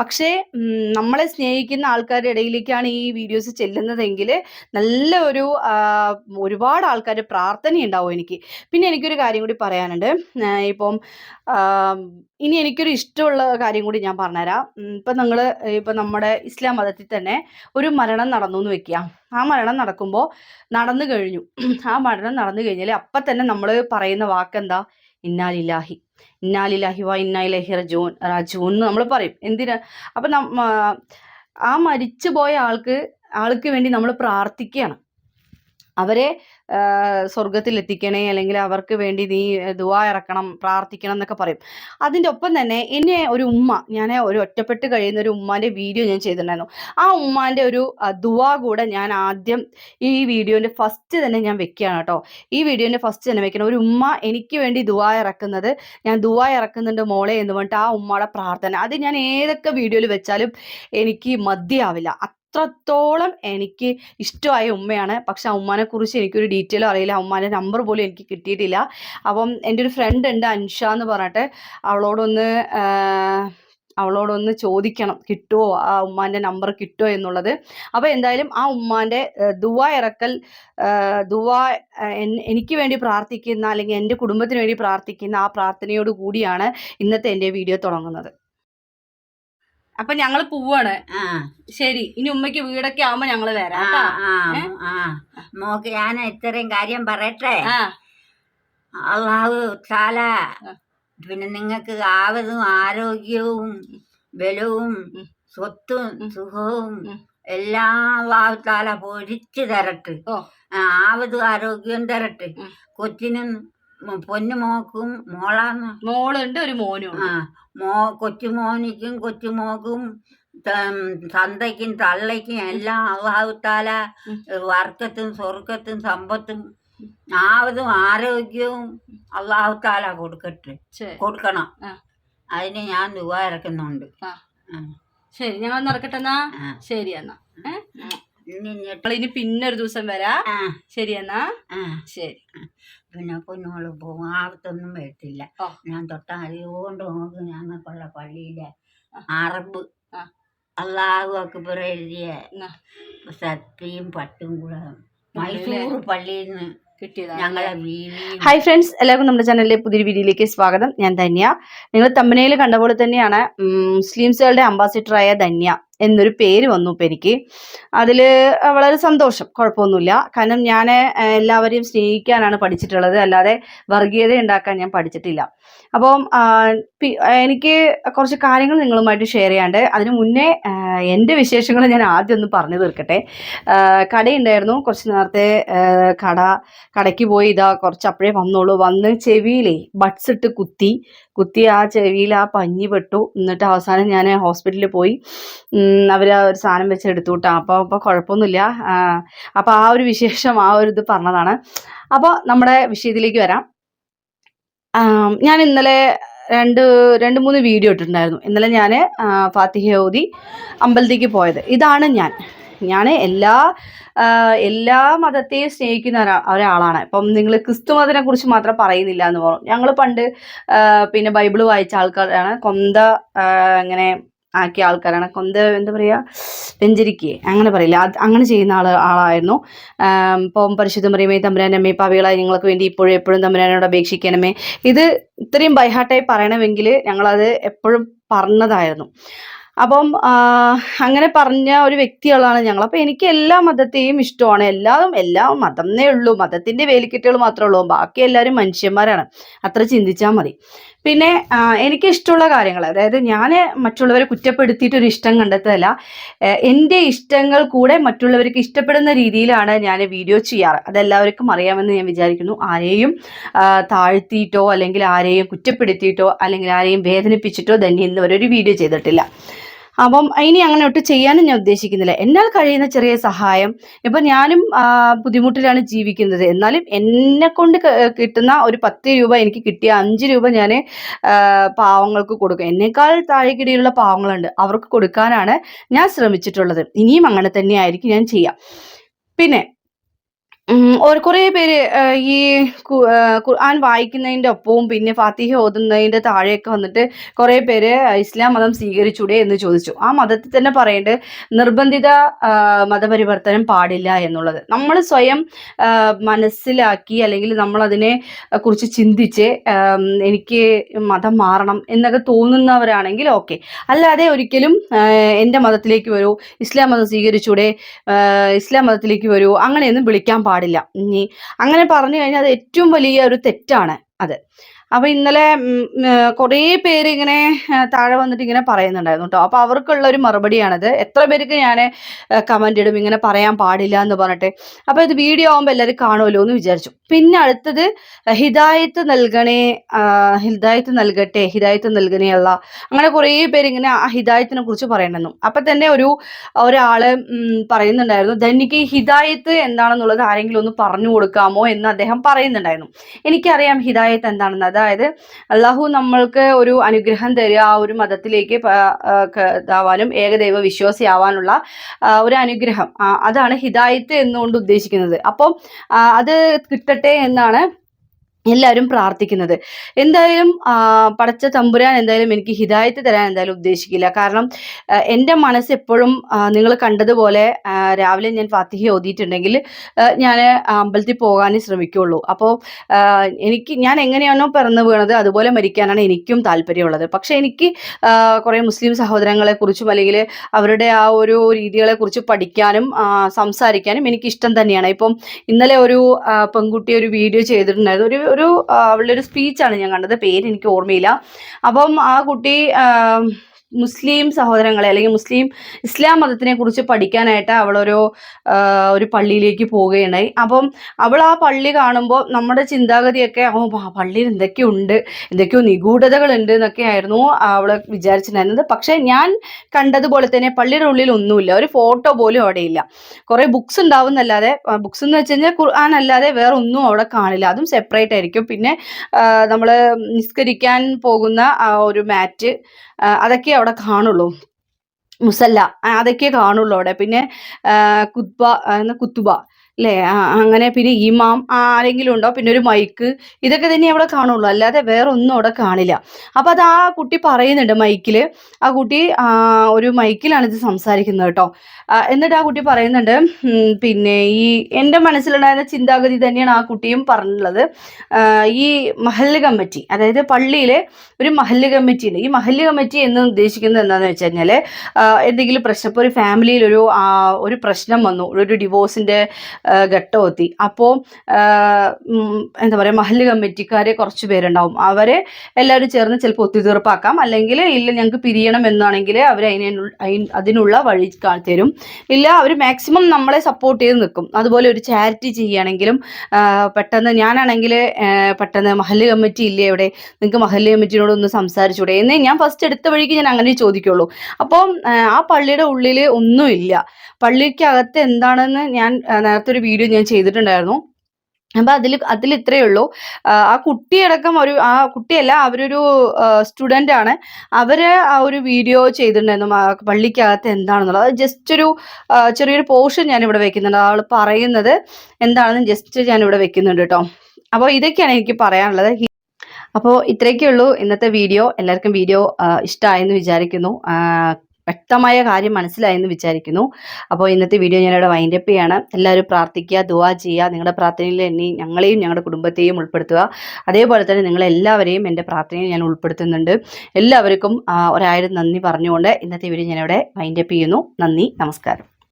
പക്ഷേ നമ്മളെ സ്നേഹിക്കുന്ന ആൾക്കാരുടെ ഇടയിലേക്കാണ് ഈ വീഡിയോസ് ചെല്ലുന്നതെങ്കിൽ നല്ല ഒരു ഒരുപാട് ഒരുപാട് ആൾക്കാർ പ്രാർത്ഥനയുണ്ടാവും എനിക്ക്. പിന്നെ എനിക്കൊരു കാര്യം കൂടി പറയാനുണ്ട്. ഇപ്പം ഇനി എനിക്കൊരു ഇഷ്ടമുള്ള കാര്യം കൂടി ഞാൻ പറഞ്ഞുതരാം. ഇപ്പം നിങ്ങൾ ഇപ്പം നമ്മുടെ ഇസ്ലാം മതത്തിൽ തന്നെ ഒരു മരണം നടന്നു എന്ന് വെക്കുക. ആ മരണം നടക്കുമ്പോൾ നടന്നു കഴിഞ്ഞു. ആ മരണം നടന്നു കഴിഞ്ഞാൽ അപ്പം തന്നെ നമ്മൾ പറയുന്ന വാക്കെന്താ? ഇന്നാലില്ലാഹി. ഇന്നാലില്ലാഹി വ ഇന്നായിലഹി റജൂൻ റജൂൻ എന്ന് നമ്മൾ പറയും. എന്തിനാ? അപ്പം ആ മരിച്ചു പോയ ആൾക്ക് ആൾക്ക് വേണ്ടി നമ്മൾ പ്രാർത്ഥിക്കുകയാണ്. അവരെ സ്വർഗത്തിൽ എത്തിക്കണേ അല്ലെങ്കിൽ അവർക്ക് വേണ്ടി നീ ദുവാ ഇറക്കണം പ്രാർത്ഥിക്കണം എന്നൊക്കെ പറയും. അതിന്റെ ഒപ്പം തന്നെ എന്നെ ഒരു ഉമ്മ ഞാൻ ഒരു ഒറ്റപ്പെട്ട് കഴിയുന്ന ഒരു ഉമ്മാന്റെ വീഡിയോ ഞാൻ ചെയ്തിട്ടുണ്ടായിരുന്നു. ആ ഉമ്മാന്റെ ഒരു ദുവാ കൂടെ ഞാൻ ആദ്യം ഈ വീഡിയോന്റെ ഫസ്റ്റ് തന്നെ ഞാൻ വെക്കുകയാണ് കേട്ടോ. ഈ വീഡിയോന്റെ ഫസ്റ്റ് തന്നെ വെക്കണം. ഒരു ഉമ്മ എനിക്ക് വേണ്ടി ദുവാ ഇറക്കുന്നത് ഞാൻ ദുവാ ഇറക്കുന്നുണ്ട് മോളെ എന്ന് പറഞ്ഞിട്ട് ആ ഉമ്മയുടെ പ്രാർത്ഥന. അത് ഞാൻ ഏതൊക്കെ വീഡിയോയിൽ വെച്ചാലും എനിക്ക് മതിയാവില്ല. അത്രത്തോളം എനിക്ക് ഇഷ്ടമായ ഉമ്മയാണ്. പക്ഷെ ആ ഉമ്മാനെ കുറിച്ച് എനിക്കൊരു ഡീറ്റെയിൽ അറിയില്ല. ഉമ്മാന്റെ നമ്പർ പോലും എനിക്ക് കിട്ടിയിട്ടില്ല. അപ്പം എന്റെ ഒരു ഫ്രണ്ട് ഉണ്ട് അൻഷ എന്ന് പറഞ്ഞിട്ട്. അവളോടൊന്ന് അവളോടൊന്ന് ചോദിക്കണം കിട്ടുമോ ആ ഉമ്മാന്റെ നമ്പർ കിട്ടുമോ എന്നുള്ളത്. അപ്പോൾ എന്തായാലും ആ ഉമ്മാന്റെ ദുവ ഇറക്കൽ ദുവ എനിക്ക് വേണ്ടി പ്രാർത്ഥിക്കുന്ന അല്ലെങ്കിൽ എന്റെ കുടുംബത്തിന് വേണ്ടി പ്രാർത്ഥിക്കുന്ന ആ പ്രാർത്ഥനയോട് കൂടിയാണ് ഇന്നത്തെ എന്റെ വീഡിയോ തുടങ്ങുന്നത്. അപ്പം ഞങ്ങൾ പോവാണ്. ആ. ശരി ഇനി ഉമ്മയ്ക്ക് വീടൊക്കെ ആവുമ്പോ ഞങ്ങൾ വരാം ആ ഞാൻ ഇത്രയും കാര്യം പറയട്ടെ? അള്ളാഹു താല പിന്നെ നിങ്ങൾക്ക് ആവതും ആരോഗ്യവും ബലവും. സ്വത്തും സുഖവും. എല്ലാം അള്ളാഹു താല പൊരിച്ചു തരട്ടെ. ആവതും ആരോഗ്യവും തരട്ട്. കൊച്ചിനും പൊന്നു മോക്കും മോളാന്ന്. മോളുണ്ട് ഒരു മോനും ആ മോ കൊച്ചുമോനിക്കും കൊച്ചുമോക്കും തന്തയ്ക്കും തള്ളയ്ക്കും എല്ലാം അള്ളാഹുത്താല. വർക്കത്തും സ്വർഗത്തും സമ്പത്തും ആവതും ആരോഗ്യവും അള്ളാഹുത്താല കൊടുക്കട്ടെ. കൊടുക്കണം. അതിന് ഞാൻ ദുവാ ഇറക്കുന്നുണ്ട്. ശരി ഞങ്ങൾ നടക്കട്ടെ എന്നാ ശരി എന്നാ. ഇനി പിന്നെ ഒരു ദിവസം വരാ. ശരി എന്നാ. ശരി. പിന്നെ പൊന്നുമോൾ പോകും ആർത്തൊന്നും വരത്തില്ല. ഞാൻ ഞാൻ തൊട്ടാലിയോണ്ട് നോക്ക് ഞങ്ങൾക്കുള്ള പള്ളിയിലെ. അറബ്. അള്ളാഹു അക്ബർ എഴുതിയ സത്യം പട്ടും കൂടെ? മൈസൂർ പള്ളിയിൽ നിന്ന് ഹായ് ഫ്രണ്ട്സ് എല്ലാവർക്കും നമ്മുടെ ചാനലിലെ പുതിയൊരു വീഡിയോയിലേക്ക് സ്വാഗതം. ഞാൻ ധന്യ. നിങ്ങൾ തമ്പനയിൽ കണ്ട പോലെ തന്നെയാണ് മുസ്ലിംസുകളുടെ അംബാസിഡറായ ധന്യ. എന്നൊരു പേര് വന്നു ഇപ്പം എനിക്ക്. അതിൽ വളരെ സന്തോഷം. കുഴപ്പമൊന്നുമില്ല. കാരണം ഞാൻ എല്ലാവരെയും സ്നേഹിക്കാനാണ് പഠിച്ചിട്ടുള്ളത്. അല്ലാതെ വർഗീയത ഉണ്ടാക്കാൻ ഞാൻ പഠിച്ചിട്ടില്ല. അപ്പം എനിക്ക് കുറച്ച് കാര്യങ്ങൾ നിങ്ങളുമായിട്ട് ഷെയർ ചെയ്യാണ്ട് അതിനു മുന്നേ എന്റെ വിശേഷങ്ങൾ ഞാൻ ആദ്യം ഒന്ന് പറഞ്ഞു തീർക്കട്ടെ. കടയുണ്ടായിരുന്നു. കുറച്ച് നേരത്തെ കട കടയ്ക്ക് പോയി ഇതാ കുറച്ച് അപ്പോഴേ വന്നോളൂ. വന്ന് ചെവിയിലേ ബഡ്സ് ഇട്ട് കുത്തി കുത്തി ആ ചെവിയിൽ ആ പഞ്ഞി പെട്ടു. എന്നിട്ട് അവസാനം ഞാൻ ഹോസ്പിറ്റലിൽ പോയി. അവർ ആ ഒരു സാധനം വെച്ച് എടുത്തു കിട്ടാം അപ്പോൾ അപ്പോൾ കുഴപ്പമൊന്നുമില്ല. അപ്പോൾ ആ ഒരു വിശേഷം ആ ഒരു ഇത് പറഞ്ഞതാണ്. അപ്പോൾ നമ്മുടെ വിഷയത്തിലേക്ക് വരാം. ഞാൻ ഇന്നലെ രണ്ട് രണ്ട് മൂന്ന് വീഡിയോ ഇട്ടിട്ടുണ്ടായിരുന്നു. ഇന്നലെ ഞാൻ ഫാത്തിഹ ഓതി അമ്പലത്തേക്ക് പോയത്. ഇതാണ് ഞാൻ. ഞാൻ എല്ലാ എല്ലാ മതത്തെയും സ്നേഹിക്കുന്ന ഒരാ- ഒരാളാണ്. ഇപ്പം നിങ്ങൾ ക്രിസ്തു മതത്തിനെ കുറിച്ച് മാത്രം പറയുന്നില്ല എന്ന് പറഞ്ഞു. ഞങ്ങൾ പണ്ട് പിന്നെ ബൈബിൾ വായിച്ച ആൾക്കാരാണ്. കൊന്ത അങ്ങനെ ആക്കിയ ആൾക്കാരാണ്. കൊന്ത എന്താ പറയുക വെഞ്ചരിക്കുക അങ്ങനെ പറയില്ല. അത് അങ്ങനെ ചെയ്യുന്ന ആൾ ആളായിരുന്നു. ഇപ്പം പരിശുദ്ധ മറിയമേ തമ്പുരാനമ്മേ പവികളായി ഞങ്ങൾക്ക് വേണ്ടി ഇപ്പോഴും എപ്പോഴും തമ്പുരാനോട് അപേക്ഷിക്കണമേ. ഇത് ഇത്രയും ബൈഹാർട്ടായി പറയണമെങ്കിൽ ഞങ്ങളത് എപ്പോഴും പറഞ്ഞതായിരുന്നു. അപ്പം അങ്ങനെ പറഞ്ഞ ഒരു വ്യക്തികളാണ് ഞങ്ങൾ. അപ്പം എനിക്ക് എല്ലാ മതത്തെയും ഇഷ്ടമാണ്. എല്ലാതും എല്ലാ മതം എന്നേ ഉള്ളൂ. മതത്തിന്റെ വേലിക്കെട്ടുകൾ മാത്രമേ ഉള്ളൂ. ബാക്കി എല്ലാവരും മനുഷ്യന്മാരാണ്. അത്ര ചിന്തിച്ചാൽ മതി. പിന്നെ എനിക്ക് ഇഷ്ടമുള്ള കാര്യങ്ങൾ അതായത് ഞാൻ മറ്റുള്ളവരെ കുറ്റപ്പെടുത്തിയിട്ട് ഒരു ഇഷ്ടം കണ്ടെത്തതല്ല എന്റെ ഇഷ്ടങ്ങൾ കൂടെ മറ്റുള്ളവർക്ക് ഇഷ്ടപ്പെടുന്ന രീതിയിലാണ് ഞാൻ വീഡിയോ ചെയ്യാറ്. അതെല്ലാവർക്കും അറിയാമെന്ന് ഞാൻ വിചാരിക്കുന്നു. ആരെയും താഴ്ത്തിയിട്ടോ അല്ലെങ്കിൽ ആരെയും കുറ്റപ്പെടുത്തിയിട്ടോ അല്ലെങ്കിൽ ആരെയും വേദനിപ്പിച്ചിട്ടോ തന്നെ ഇന്ന് ഒരു വീഡിയോ ചെയ്തിട്ടില്ല. അപ്പം ഇനി അങ്ങനെ ഒട്ടും ചെയ്യാനും ഞാൻ ഉദ്ദേശിക്കുന്നില്ല. എന്നാൽ കഴിയുന്ന ചെറിയ സഹായം. ഇപ്പം ഞാനും ബുദ്ധിമുട്ടിലാണ് ജീവിക്കുന്നത്. എന്നാലും എന്നെ കൊണ്ട് കിട്ടുന്ന ഒരു പത്ത് രൂപ എനിക്ക് കിട്ടിയ അഞ്ച് രൂപ ഞാൻ പാവങ്ങൾക്ക് കൊടുക്കും. എന്നേക്കാൾ താഴെക്കിടയിലുള്ള പാവങ്ങളുണ്ട്. അവർക്ക് കൊടുക്കാനാണ് ഞാൻ ശ്രമിച്ചിട്ടുള്ളത്. ഇനിയും അങ്ങനെ തന്നെയായിരിക്കും ഞാൻ ചെയ്യാം. പിന്നെ ഒരു കുറേ പേര് ഈ ഖുർആൻ വായിക്കുന്നതിന്റെ ഒപ്പവും പിന്നെ ഫാത്തിഹ ഓതുന്നതിന്റെ താഴെയൊക്കെ വന്നിട്ട് കുറേ പേര് ഇസ്ലാം മതം സ്വീകരിച്ചൂടെ എന്ന് ചോദിച്ചു. ആ മതത്തിൽ തന്നെ പറയേണ്ടത് നിർബന്ധിത മതപരിവർത്തനം പാടില്ല എന്നുള്ളത്. നമ്മൾ സ്വയം മനസ്സിലാക്കി അല്ലെങ്കിൽ നമ്മൾ അതിനെ കുറിച്ച് ചിന്തിച്ച് എനിക്ക് മതം മാറണം എന്നൊക്കെ തോന്നുന്നവരാണെങ്കിൽ ഓക്കെ. അല്ലാതെ ഒരിക്കലും എന്റെ മതത്തിലേക്ക് വരൂ ഇസ്ലാം മതം സ്വീകരിച്ചൂടെ ഇസ്ലാം മതത്തിലേക്ക് വരൂ അങ്ങനെയൊന്നും വിളിക്കാൻ പാടില്ല. ഇനി അങ്ങനെ പറഞ്ഞു കഴിഞ്ഞാൽ അത് ഏറ്റവും വലിയ ഒരു തെറ്റാണ് അത്. അപ്പൊ ഇന്നലെ കുറേ പേര് ഇങ്ങനെ താഴെ വന്നിട്ട് ഇങ്ങനെ പറയുന്നുണ്ടായിരുന്നു കേട്ടോ അപ്പൊ അവർക്കുള്ള ഒരു മറുപടിയാണിത്. എത്ര പേർക്ക് ഞാൻ കമന്റ് ഇടും ഇങ്ങനെ പറയാൻ പാടില്ല എന്ന് പറഞ്ഞിട്ട്. അപ്പൊ ഇത് വീഡിയോ ആകുമ്പോൾ എല്ലാവരും കാണുമല്ലോ എന്ന് വിചാരിച്ചു. പിന്നെ അടുത്തത് ഹിദായത്ത് നൽകണേ ഹിദായത്ത് നൽകട്ടെ ഹിദായത്ത് നൽകണേ ഉള്ള അങ്ങനെ കുറേ പേര് ഇങ്ങനെ ഹിദായത്തിനെ കുറിച്ച് പറയണമെന്നു അപ്പൊ തന്നെ ഒരു ഒരാൾ പറയുന്നുണ്ടായിരുന്നു ധനിക്ക് ഹിദായത്ത് എന്താണെന്നുള്ളത് ആരെങ്കിലും ഒന്ന് പറഞ്ഞു കൊടുക്കാമോ? എന്ന് അദ്ദേഹം പറയുന്നുണ്ടായിരുന്നു. എനിക്കറിയാം ഹിദായത്ത് എന്താണെന്ന്. അതായത് അള്ളാഹു നമ്മൾക്ക് ഒരു അനുഗ്രഹം തരിക ആ ഒരു മതത്തിലേക്ക് ഇതാവാനും ഏകദൈവ വിശ്വാസിയാവാനുള്ള ഒരു അനുഗ്രഹം. അതാണ് ഹിദായത്ത് എന്നുകൊണ്ട് ഉദ്ദേശിക്കുന്നത്. അപ്പം അത് കിട്ടട്ടെ എന്നാണ് എല്ലാവരും പ്രാർത്ഥിക്കുന്നത്. എന്തായാലും പടച്ച തമ്പുരാൻ എന്തായാലും എനിക്ക് ഹിതായത്ത് തരാൻ എന്തായാലും ഉദ്ദേശിക്കില്ല. കാരണം എന്റെ മനസ്സ് എപ്പോഴും നിങ്ങൾ കണ്ടതുപോലെ രാവിലെ ഞാൻ ഫാത്തിഹ ഓതിയിട്ടുണ്ടെങ്കിൽ ഞാൻ അമ്പലത്തിൽ പോകാനേ ശ്രമിക്കുള്ളൂ. അപ്പോൾ എനിക്ക് ഞാൻ എങ്ങനെയാണോ പിറന്നു വീണത് അതുപോലെ മരിക്കാനാണ് എനിക്കും താല്പര്യമുള്ളത്. പക്ഷേ എനിക്ക് കുറേ മുസ്ലിം സഹോദരങ്ങളെക്കുറിച്ചും അല്ലെങ്കിൽ അവരുടെ ആ ഒരു രീതികളെക്കുറിച്ച് പഠിക്കാനും സംസാരിക്കാനും എനിക്കിഷ്ടം തന്നെയാണ്. ഇപ്പം ഇന്നലെ ഒരു പെൺകുട്ടി ഒരു വീഡിയോ ചെയ്തിട്ടുണ്ടായിരുന്നു. ഒരു ഒരു അവളുടെ ഒരു സ്പീച്ചാണ് ഞാൻ കണ്ടത്. പേര് എനിക്ക് ഓർമ്മയില്ല. അപ്പം ആ കുട്ടി മുസ്ലിം സഹോദരങ്ങളെ അല്ലെങ്കിൽ മുസ്ലിം ഇസ്ലാം മതത്തിനെ കുറിച്ച് പഠിക്കാനായിട്ട് അവളൊരു ഒരു പള്ളിയിലേക്ക് പോവുകയുണ്ടായി. അപ്പം അവൾ ആ പള്ളി കാണുമ്പോൾ നമ്മുടെ ചിന്താഗതിയൊക്കെ ഓ പള്ളിയിൽ എന്തൊക്കെയുണ്ട്? എന്തൊക്കെയോ നിഗൂഢതകളുണ്ട് എന്നൊക്കെ ആയിരുന്നു അവൾ വിചാരിച്ചിട്ടുണ്ടായിരുന്നത്. പക്ഷേ ഞാൻ കണ്ടതുപോലെ തന്നെ പള്ളിയുടെ ഉള്ളിൽ ഒന്നുമില്ല. ഒരു ഫോട്ടോ പോലും അവിടെ ഇല്ല. കുറേ ബുക്സ് ഉണ്ടാവും എന്നല്ലാതെ ബുക്സ് എന്ന് വെച്ച് കഴിഞ്ഞാൽ ഖുർആൻ അല്ലാതെ വേറെ ഒന്നും അവിടെ കാണില്ല. അതും സെപ്പറേറ്റ് ആയിരിക്കും. പിന്നെ നമ്മൾ നിസ്കരിക്കാൻ പോകുന്ന ആ ഒരു മാറ്റ് അതൊക്കെ അവിടെ കാണുള്ളൂ. മുസല്ല അതൊക്കെ കാണുള്ളൂ അവിടെ. പിന്നെ കുത്ബ എന്ന കുത്തുബ. അല്ലേ അങ്ങനെ പിന്നെ ഇമാം ആരെങ്കിലും ഉണ്ടോ? പിന്നെ ഒരു മൈക്ക് ഇതൊക്കെ തന്നെ അവിടെ കാണുള്ളൂ. അല്ലാതെ വേറെ ഒന്നും അവിടെ കാണില്ല. അപ്പോൾ അത് ആ കുട്ടി പറയുന്നുണ്ട് മൈക്കിൽ ആ കുട്ടി ഒരു മൈക്കിലാണ് ഇത് സംസാരിക്കുന്നത് കേട്ടോ. എന്നിട്ട് ആ കുട്ടി പറയുന്നുണ്ട് പിന്നെ ഈ എന്റെ മനസ്സിലുണ്ടായിരുന്ന ചിന്താഗതി തന്നെയാണ് ആ കുട്ടിയും പറഞ്ഞിട്ടുള്ളത്. ഈ മഹല്ല് കമ്മിറ്റി അതായത് പള്ളിയിലെ ഒരു മഹല്ല് കമ്മിറ്റി ഉണ്ട്. ഈ മഹല്ല് കമ്മിറ്റി എന്ന് ഉദ്ദേശിക്കുന്നത് എന്താണെന്ന് വെച്ച് കഴിഞ്ഞാൽ എന്തെങ്കിലും പ്രശ്നം ഇപ്പോൾ ഒരു ഫാമിലിയിൽ ഒരു ഒരു പ്രശ്നം വന്നു. ഒരു ഡിവോഴ്സിന്റെ ഘട്ടം എത്തി അപ്പോൾ എന്താ പറയുക മഹല്ല് കമ്മിറ്റിക്കാരെ കുറച്ച് പേരുണ്ടാവും. അവരെ എല്ലാവരും ചേർന്ന് ചിലപ്പോൾ ഒത്തുതീർപ്പാക്കാം. അല്ലെങ്കിൽ ഇല്ല ഞങ്ങൾക്ക് പിരിയണം എന്നാണെങ്കിൽ അവർ അതിന് അതിനുള്ള വഴി തരും. ഇല്ല അവർ മാക്സിമം നമ്മളെ സപ്പോർട്ട് ചെയ്ത് നിൽക്കും. അതുപോലെ ഒരു ചാരിറ്റി ചെയ്യുകയാണെങ്കിലും പെട്ടെന്ന് ഞാനാണെങ്കിൽ പെട്ടെന്ന് മഹല്ല് കമ്മിറ്റി ഇല്ലേ എവിടെ നിങ്ങൾക്ക് മഹല്ല് കമ്മിറ്റിയോട് ഒന്ന് സംസാരിച്ചൂടെ? എന്നേ ഞാൻ ഫസ്റ്റ് എടുത്ത വഴിക്ക് ഞാൻ അങ്ങനെ ചോദിക്കുള്ളൂ. അപ്പം ആ, പള്ളിയുടെ ഉള്ളിൽ ഒന്നുമില്ല. പള്ളിക്കകത്ത് എന്താണെന്ന് ഞാൻ നേരത്തെ ഒരു വീഡിയോ ഞാൻ ചെയ്തിട്ടുണ്ടായിരുന്നു. അപ്പൊ അതിൽ അതിൽ ഇത്രയേ ഉള്ളൂ. ആ, കുട്ടിയടക്കം ഒരു ആ കുട്ടിയല്ല അവരൊരു സ്റ്റുഡന്റ് ആണ്. അവർ ആ ഒരു വീഡിയോ ചെയ്തിട്ടുണ്ടായിരുന്നു. പള്ളിക്കകത്ത് എന്താണെന്നുള്ളത്. അത് ജസ്റ്റ് ഒരു ചെറിയൊരു പോർഷൻ ഞാൻ ഇവിടെ വെക്കുന്നുണ്ട്. അവൾ പറയുന്നത് എന്താണെന്ന് ജസ്റ്റ് ഞാൻ ഇവിടെ വെക്കുന്നുണ്ട് കേട്ടോ അപ്പോൾ ഇതൊക്കെയാണ് എനിക്ക് പറയാനുള്ളത്. അപ്പോൾ ഇത്രയൊക്കെ ഉള്ളൂ ഇന്നത്തെ വീഡിയോ എല്ലാവർക്കും വീഡിയോ ഇഷ്ടമായെന്ന് വിചാരിക്കുന്നു. വ്യക്തമായ കാര്യം മനസ്സിലായെന്ന് വിചാരിക്കുന്നു. അപ്പോൾ ഇന്നത്തെ വീഡിയോ ഞാനിവിടെ വൈൻഡപ്പ് ചെയ്യാണ്. എല്ലാവരും പ്രാർത്ഥിക്കുക ദുവാ ചെയ്യുക നിങ്ങളുടെ പ്രാർത്ഥനയിൽ എന്നെ ഞങ്ങളെയും ഞങ്ങളുടെ കുടുംബത്തെയും ഉൾപ്പെടുത്തുക. അതേപോലെ തന്നെ നിങ്ങളെല്ലാവരെയും എന്റെ പ്രാർത്ഥനയിൽ ഞാൻ ഉൾപ്പെടുത്തുന്നുണ്ട്. എല്ലാവർക്കും ഒരായിരം നന്ദി പറഞ്ഞുകൊണ്ട് ഇന്നത്തെ വീഡിയോ ഞാനിവിടെ വൈൻഡപ്പ് ചെയ്യുന്നു. നന്ദി നമസ്കാരം.